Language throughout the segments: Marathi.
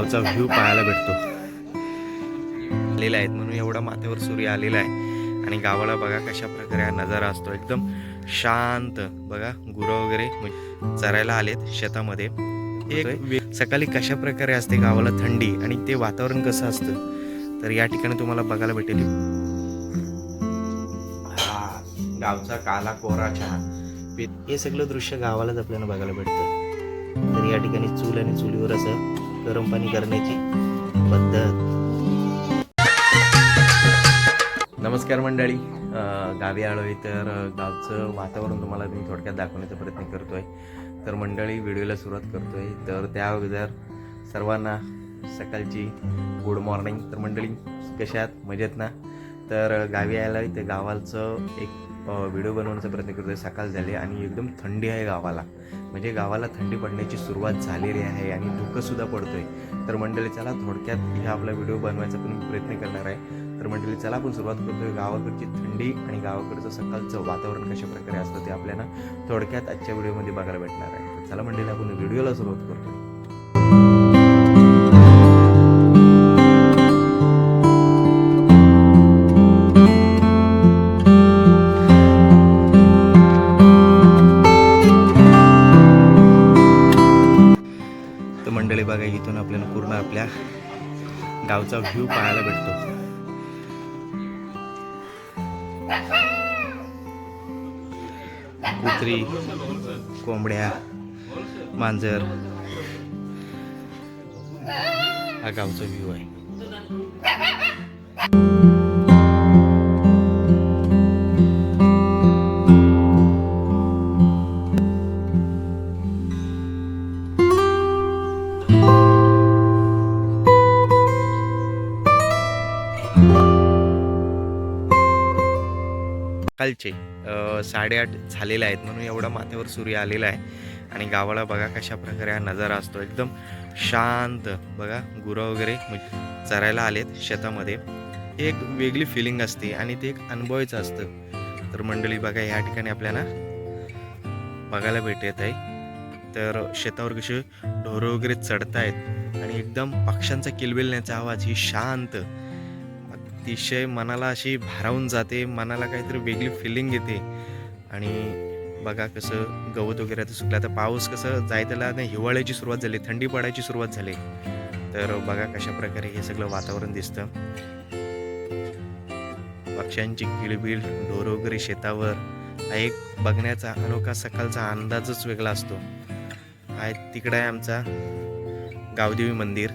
गावचा व्ह्यू पाहायला भेटतो. आलेला आहेत म्हणून एवढा माथ्यावर सूर्य आलेला आहे. आणि गावाला बघा कशा प्रकारे हा नजारा असतो. एकदम शांत. बघा गुरं वगैरे चरायला आलेत शेतामध्ये. एक सकाळी कशा प्रकारे असते गावाला थंडी आणि ते वातावरण कसं असतं? तर या ठिकाणी तुम्हाला बघायला भेटेल. हा, गावचा काला कोरा चहा. पे- हे सगळं दृश्य गावालाच आपल्याला बघायला भेटतं. तर या ठिकाणी चूल आणि चुलीवर असं गरम पाणी करण्याची पद्धत. नमस्कार मंडळी. गावी आलो आहे तर गावचं वातावरण तुम्हाला मी थोडक्यात दाखवण्याचा प्रयत्न करतो आहे तर मंडळी व्हिडिओला सुरुवात करतो आहे तर त्या अगोदर सर्वांना सकाळची गुड मॉर्निंग तर मंडळी कशा मजेत ना? तर गावी यायला ते गावाचं एक व्हिडिओ बनवण्याचा प्रयत्न करतोय. सकाळ झाले आणि एकदम थंडी आहे गावाला. म्हणजे गावाला थंडी पडण्याची सुरुवात झालेली आहे आणि धुकंसुद्धा पडतोय. तर मंडळी चला थोडक्यात ह्या आपला व्हिडिओ बनवायचा पण प्रयत्न करणार आहे. तर मंडळी चला आपण सुरुवात करतोय. गावाकडची थंडी आणि गावाकडचं सकाळचं वातावरण कशा प्रकारे असतं ते आपल्याला थोडक्यात आजच्या व्हिडिओमध्ये बघायला भेटणार आहे. तर चला मंडळी आपण व्हिडिओला सुरुवात करतोय. तर बघा इथून आपल्याला पूर्ण आपल्या गावचा व्ह्यू पाहायला भेटतो. कुत्री कोंबड्या मांजर. हा गावचा व्ह्यू आहे. सकाळचे साडेआठ झालेले आहेत म्हणून एवढा माथ्यावर सूर्य आलेला आहे. आणि गावाला बघा कशा प्रकारे हा नजारा असतो. एकदम शांत बघा गुरं वगैरे चरायला आलेत शेतामध्ये. एक वेगळी फिलिंग असते आणि ते एक अनुभवायचं असतं. तर मंडळी बघा ह्या ठिकाणी आपल्याला बघायला भेटत आहे. तर शेतावर कसे ढोरं वगैरे चढतायत आणि एकदम पक्ष्यांचा किलबिलण्याचा आवाज ही शांत अतिशय मनाला अशी भारावून जाते मनाला काहीतरी वेगळी फिलिंग येते. आणि बघा कसं गवत वगैरे आता सुकलं आता पाऊस कसं जाय त्याला आता हिवाळ्याची सुरुवात झाली थंडी पडायची सुरुवात झाली. तर बघा कशा प्रकारे हे सगळं वातावरण दिसतं. पक्ष्यांची किळबिळ ढोर वगैरे शेतावर. हा एक बघण्याचा अनोखा सकाळचा अंदाजच वेगळा असतो. हा तिकडं आहे आमचा गावदेवी मंदिर.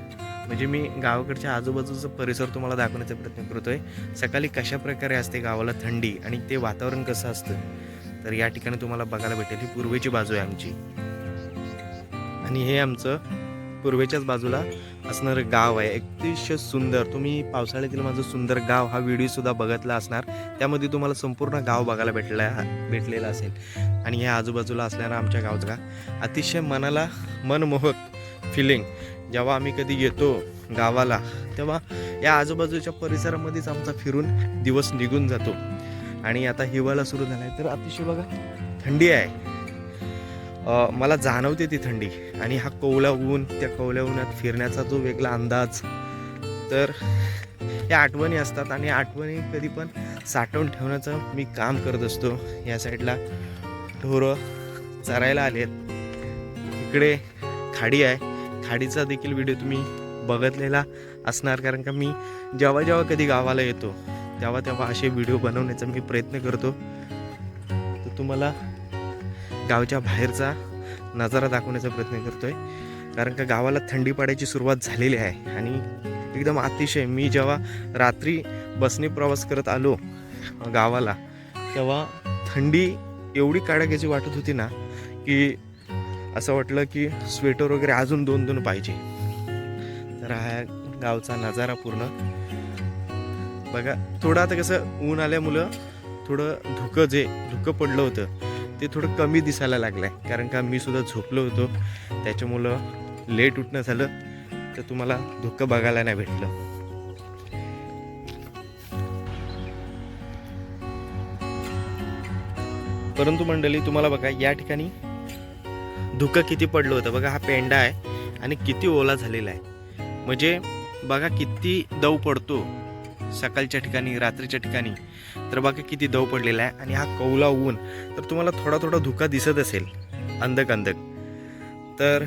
म्हणजे मी गावाकडच्या आजूबाजूचा परिसर तुम्हाला दाखवण्याचा प्रयत्न करतो आहे सकाळी कशा प्रकारे असते गावाला थंडी आणि ते वातावरण कसं असतं तर या ठिकाणी तुम्हाला बघायला भेटेल. ही पूर्वेची बाजू आहे आमची. आणि हे आमचं पूर्वेच्याच बाजूला असणारं गाव आहे. अतिशय सुंदर. तुम्ही पावसाळ्यातील माझं सुंदर गाव हा व्हिडिओसुद्धा बघितला असणार. त्यामध्ये तुम्हाला संपूर्ण गाव बघायला भेटला भेटलेलं असेल. आणि ह्या आजूबाजूला असल्यानं आमच्या गावचा अतिशय मनाला मनमोहक फिलिंग जेव्हा आम्ही कधी येतो गावाला तेव्हा या आजूबाजूच्या परिसरामध्येच आमचा फिरून दिवस निघून जातो. आणि आता हिवाळा सुरू झाला आहे तर अतिशय बघा थंडी आहे. मला जाणवते ती थंडी. आणि हा कवल्या ऊन त्या कवल्या उन्हात फिरण्याचा जो वेगळा अंदाज. तर या आठवणी असतात आणि आठवणी कधी पण साठवून ठेवण्याचं मी काम करत असतो. या साईडला ढोरं चरायला आलेत. इकडे खाडी आहे. खाडीचा देखील व्हिडिओ तुम्ही बघतलेला असणार कारण का मी जेव्हा जेव्हा कधी गावाला येतो तेव्हा तेव्हा असे व्हिडिओ बनवण्याचा मी प्रयत्न करतो. तर तुम्हाला गावच्या बाहेरचा नजारा दाखवण्याचा प्रयत्न करतोय. कारण का गावाला थंडी पडायची सुरुवात झालेली आहे आणि एकदम अतिशय मी जेव्हा रात्री बसने प्रवास करत आलो गावाला तेव्हा थंडी एवढी काढायची वाटत होती ना की असं वाटलं की स्वेटर वगैरे अजून दोन दोन पाहिजे. तर हा गावचा नजारा पूर्ण. बघा थोडं आता कसं ऊन आल्यामुळं थोडं धुकं जे धुकं पडलं होतं ते थोडं कमी दिसायला लागलं आहे कारण का मी सुद्धा झोपलो होतो. त्याच्यामुळं लेट उठणं झालं. तर तुम्हाला धुकं बघायला नाही भेटलं. परंतु मंडळी तुम्हाला बघा या ठिकाणी धुकं किती पडलं होतं बघा हा पेंडा आहे आणि किती ओला झालेला आहे. म्हणजे बघा किती दव पडतो सकाळच्या ठिकाणी रात्रीच्या ठिकाणी तर बघा किती दव पडलेला आहे आणि हा कौला ऊन. तर तुम्हाला थोडा थोडा धुका दिसत असेल अंधक अंधक. तर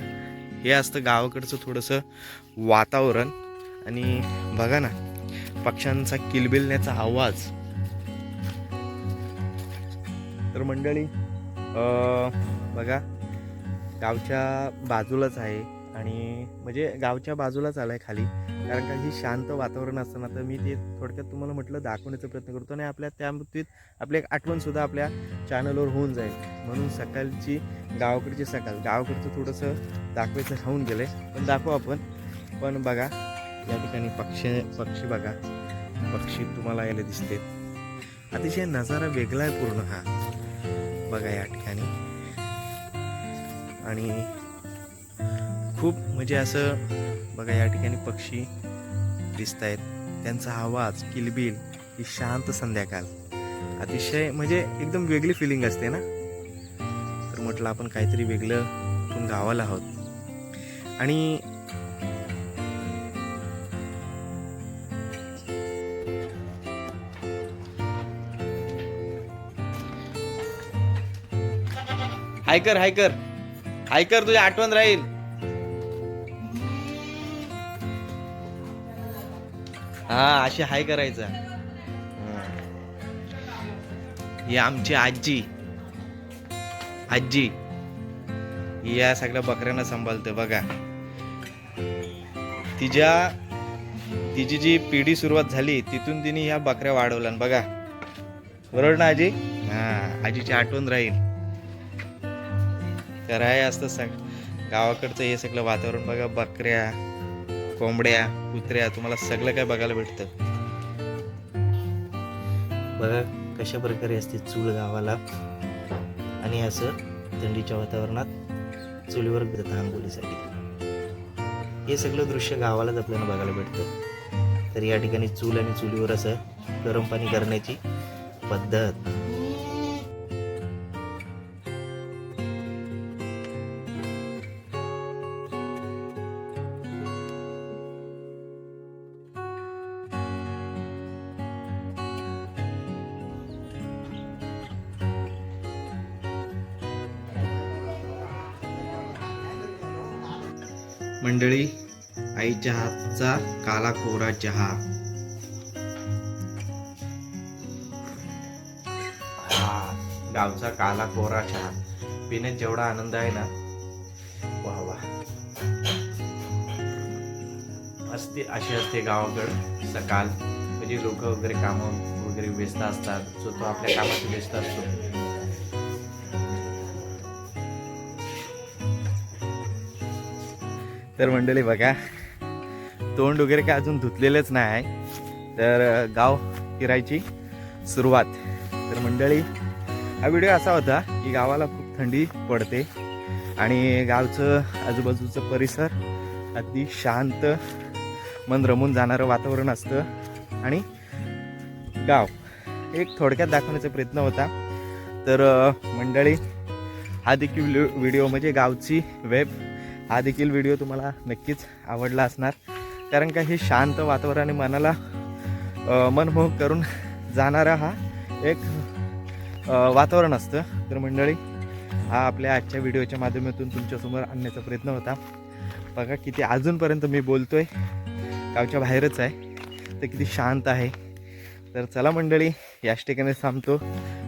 हे असतं गावाकडचं थोडंसं वातावरण. आणि बघा ना पक्ष्यांचा किलबिलण्याचा आवाज. तर मंडळी बघा गावच्या बाजूलाच आहे आणि म्हणजे गावच्या बाजूलाच आलं आहे खाली. कारण का ही शांत वातावरण असतं ना तर मी ते थोडक्यात तुम्हाला म्हटलं दाखवण्याचा प्रयत्न करतो आणि आपल्या त्या बाबतीत आपली एक आठवणसुद्धा आपल्या चॅनलवर होऊन जाईल. म्हणून सकाळची गावाकडची सकाळ गावाकडचं थोडंसं दाखवायचं राहून गेलं आहे पण दाखवू आपण. पण बघा या ठिकाणी पक्षी पक्षी बघा. पक्षी तुम्हाला यायला दिसते अतिशय नजारा वेगळा आहे पूर्ण हा. बघा या ठिकाणी. आणि खूप म्हणजे असं बघा या ठिकाणी पक्षी दिसत आहेत त्यांचा आवाज किलबिल ही शांत संध्याकाळ. अतिशय म्हणजे एकदम वेगळी फिलिंग असते ना? तर म्हटलं आपण काहीतरी वेगळं इथून गावाला आहोत. आणि हायकर हायकर. काय कर तुझी आठवण राहील. हा अशी हाय करायचा. ही आमची आजी. आजी. या सगळ्या बकऱ्यांना सांभाळते बघा. तिच्या तिची जी पिढी सुरुवात झाली तिथून तिने ह्या बकऱ्या वाढवल्या बघा. बरोबर ना आजी? हा आजीची आठवण राहील. तर आहे असतं सग. गावाकडचं हे सगळं वातावरण बघा बकऱ्या कोंबड्या कुत्र्या तुम्हाला सगळं काय बघायला भेटतं. बघा कशा प्रकारे असते चूल गावाला. आणि असं थंडीच्या वातावरणात चुलीवर जातं आंघोळीसाठी. हे सगळं दृश्य गावालाच आपल्याला बघायला भेटतं. तर या ठिकाणी चूल आणि चुलीवर असं गरम पाणी करण्याची पद्धत. मंडळी आईच्या हातचा काला कोरा चहा. हा, गावचा काला कोरा चहा. पिण्यात जेवढा आनंद आहे ना. वा वा. असते अशी असते गावाकड. सकाळ म्हणजे लोक वगैरे काम वगैरे व्यस्त असतात सो तो आपल्या कामात व्यस्त असतो. तर मंडळी बघा तोंड वगैरे काय अजून धुतलेलंच नाही. आहे तर गाव फिरायची सुरुवात. तर मंडळी हा व्हिडिओ असा होता की गावाला खूप थंडी पडते आणि गावचं आजूबाजूचं परिसर अगदी शांत मन रमून जाणारं वातावरण असतं. आणि गाव एक थोडक्यात दाखवण्याचा प्रयत्न होता. तर मंडळी हा देखील व्हिडिओ म्हणजे गावची वेब हा देखील व्हिडिओ तुम्हाला नक्कीच आवडला असणार. कारण का हे शांत वातावरण आणि मनाला मनमोहक करून जाणारा हा एक वातावरण असतं. तर मंडळी हा आपल्या आजच्या व्हिडिओच्या माध्यमातून तुमच्यासमोर आणण्याचा प्रयत्न होता. बघा किती अजूनपर्यंत मी बोलतो आहे गावच्या बाहेरच आहे. तर किती शांत आहे. तर चला मंडळी याच ठिकाणी थांबतो.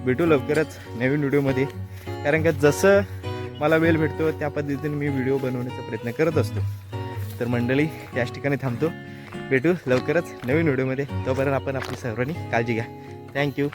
भेटू लवकरच नवीन व्हिडिओमध्ये. कारण का जसं मला वेळ भेटतो त्या पद्धतीने मी व्हिडिओ बनवण्याचा प्रयत्न करत असतो. तर मंडळी याच ठिकाणी थांबतो. भेटू लवकरच नवीन व्हिडिओमध्ये. तोपर्यंत आपण आपली सर्वांनी काळजी घ्या. थँक्यू